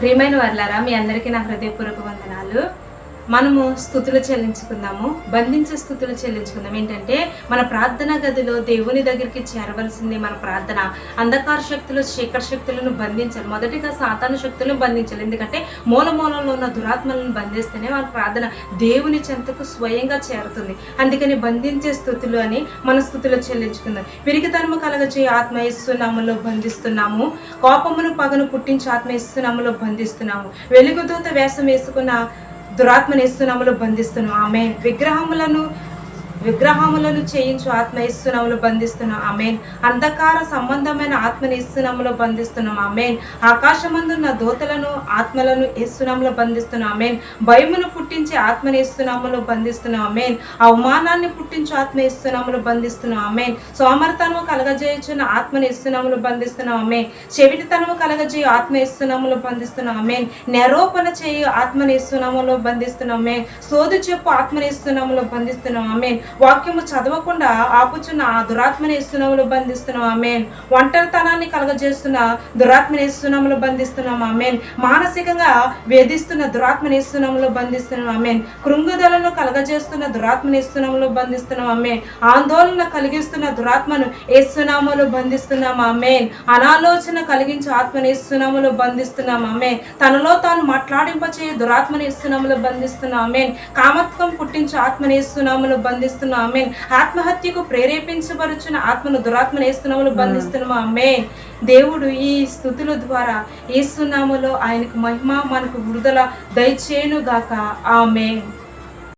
ప్రియమైన వర్లారా మీ అందరికీ నా హృదయపూర్వక వందనాలు. మనము స్థుతులు చెల్లించుకుందాము. బంధించే స్థుతులు చెల్లించుకుందాం. ఏంటంటే మన ప్రార్థన గదిలో దేవుని దగ్గరికి చేరవలసింది మన ప్రార్థన. అంధకార శక్తులు శేఖర శక్తులను బంధించాలి మొదటిగా సాతాను శక్తులను బంధించాలి ఎందుకంటే మూల మూలంలో ఉన్న దురాత్మలను బంధిస్తేనే మన ప్రార్థన దేవుని చెంతకు స్వయంగా చేరుతుంది. అందుకని బంధించే స్థుతులు అని మన స్థుతులు చెల్లించుకుందాం. పిరికితనము కలగజే ఆత్మ ఇస్తున్నాములో బంధిస్తున్నాము. కోపమును పగను పుట్టించి ఆత్మ ఇస్తున్నాములో బంధిస్తున్నాము. వెలుగుదూత వేషం వేసుకున్న దురాత్మని ఇస్తున్నాములో బంధిస్తున్నాం. ఆమె విగ్రహములను విగ్రహములను చేయించు ఆత్మ ఇస్తున్నాములు బంధిస్తున్నాం. ఆమెన్. అంధకార సంబంధమైన ఆత్మని ఇస్తున్నాములో బంధిస్తున్నాం. ఆమెన్. ఆకాశమందున్న దోతలను ఆత్మలను ఇస్తున్నాములో బంధిస్తున్నాం. ఆమెన్. భయమును పుట్టించే ఆత్మని ఇస్తున్నాములో బంధిస్తున్నాం. ఆమెన్. అవమానాన్ని పుట్టించు ఆత్మ ఇస్తున్నాములు బంధిస్తున్నాం. ఆమెన్. సోమరతనము కలగజేయుచున్న ఆత్మని ఇస్తున్నాములు బంధిస్తున్నాం. ఆమెన్. చెవిటితనము కలగజేయు ఆత్మ ఇస్తున్నాములు బంధిస్తున్నాం. ఆమెన్. నిరూపణ చేయు ఆత్మని ఇస్తున్నాములో బంధిస్తున్నాం. ఆమెన్. సోదు చెప్పు ఆత్మని ఇస్తున్నాములో బంధిస్తున్నాం. ఆమెన్. వాక్యము చదవకుండా ఆపుచున్న ఆ దురాత్మనేస్తున్నాములు బంధిస్తున్నాం. ఆమెన్. ఒంటరితనాన్ని కలగజేస్తున్న దురాత్మనేస్తున్నాములు బంధిస్తున్నాం. ఆమెన్. మానసికంగా వేధిస్తున్న దురాత్మనేస్తున్నాములు బంధిస్తున్నాం. ఆమెన్. కృంగుదలను కలగజేస్తున్న దురాత్మనేస్తున్నాములు బంధిస్తున్నాం. ఆమెన్. ఆందోళన కలిగిస్తున్న దురాత్మను ఏస్తున్నాములు బంధిస్తున్నాం. ఆమెన్. అనాలోచన కలిగించే ఆత్మని ఇస్తున్నాములు బంధిస్తున్నాం. ఆమెన్. తనలో తాను మాట్లాడింపచే దురాత్మని ఇస్తున్నాములు బంధిస్తున్నాం. ఆమెన్. కామత్వం పుట్టించే ఆత్మని ఇస్తున్నాములు బంధిస్తున్నాం ఆమెన్ ఆత్మహత్యకు ప్రేరేపించబరుచున్న ఆత్మను దురాత్మని ఇస్తున్నాములు బంధిస్తున్నాం. ఆమెన్ దేవుడు ఈ స్థుతుల ద్వారా ఏసునామలో ఆయనకు మహిమ మనకు విడుదల దయచేయును గాక ఆమెన్